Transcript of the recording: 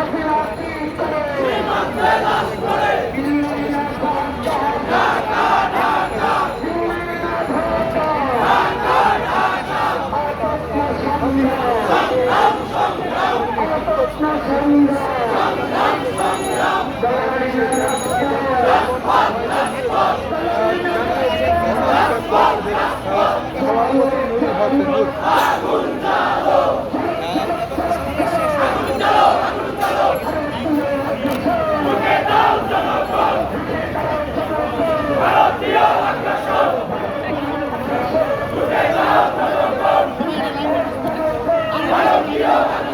Happy Yeah.